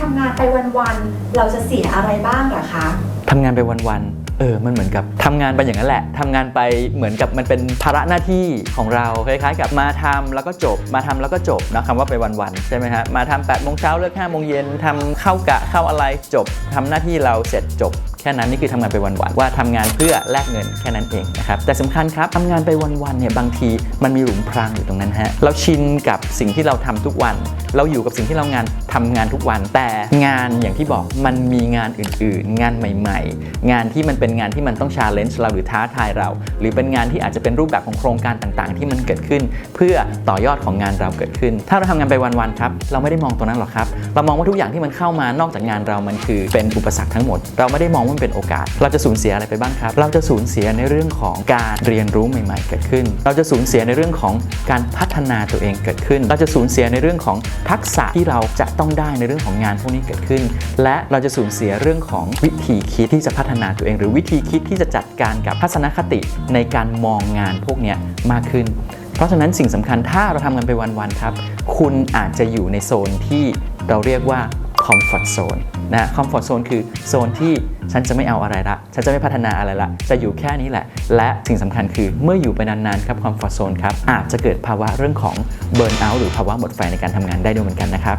ทำงานไปวันๆ เราจะเสียอะไรบ้างเหรอคะ ทำงานไปวันๆ เออ มันเหมือนกับทำงานไปอย่างนั้นแหละทำงานไปเหมือนกับมันเป็นภาระหน้าที่ของเราคล้ายๆกับมาทำแล้วก็จบ มาทำแล้วก็จบนะคำว่าไปวันๆใช่ไหมฮะ มาทำ8โมงเช้าเลิก5โมงเย็นทำเข้ากะเข้าอะไรจบทำหน้าที่เราเสร็จจบ แค่นั้นนี่คือทำงานไปวันๆว่าทำงานเพื่อแลกเงินแค่นั้นเองนะครับแต่สำคัญครับทำงานไปวันๆเนี่ยบางทีมันมีหลุมพรางอยู่ตรงนั้นฮะเราชินกับสิ่งที่เราทำทุกวัน เราอยู่กับสิ่งที่เรางานทำงานทุกวัน แต่งานอย่างที่บอกมันมีงานอื่น ๆ งานใหม่ ๆ งานที่มันเป็นงานที่มันต้องชาเลนจ์เราหรือท้าทายเรา หรือเป็นงานที่อาจจะเป็นรูปแบบของโครงการต่างๆ ที่มันเกิดขึ้น เพื่อต่อยอดของงานเราเกิดขึ้น ถ้าเราทำงานไปวันๆครับ เราไม่ได้มองตรงนั้นหรอกครับ เรามองว่าทุกอย่างที่มันเข้ามานอกจากงานเรามันคือเป็นอุปสรรคทั้งหมด เราไม่ได้มองว่ามันเป็นโอกาส เราจะสูญเสียอะไรไปบ้างครับ เราจะสูญเสียในเรื่องของการเรียนรู้ใหม่ ๆ เกิดขึ้น เราจะสูญเสียในเรื่องของการพัฒนาตัวเองเกิดขึ้น เราจะสูญเสียในเรื่องของทักษะที่เราจะต้องได้ในเรื่องของงานพวกนี้เกิดขึ้น และเราจะสูญเสียเรื่องของวิธีคิดที่จะพัฒนาตัวเอง หรือวิธีคิดที่จะจัดการกับทัศนคติในการมองงานพวกนี้มากขึ้น เพราะฉะนั้นสิ่งสำคัญถ้าเราทำกันไปวันๆครับ คุณอาจจะอยู่ในโซนที่ เราเรียกว่าคอมฟอร์ทโซนนะคอมฟอร์ทโซนคือโซนที่ฉันจะไม่เอาอะไรละ ฉันจะไม่พัฒนาอะไรละ จะอยู่แค่นี้แหละ และสิ่งสำคัญคือเมื่ออยู่ไปนานๆครับคอมฟอร์ทโซนครับอาจจะเกิดภาวะเรื่องของเบิร์นเอาท์หรือภาวะหมดไฟในการทำงานได้ด้วยเหมือนกันนะครับ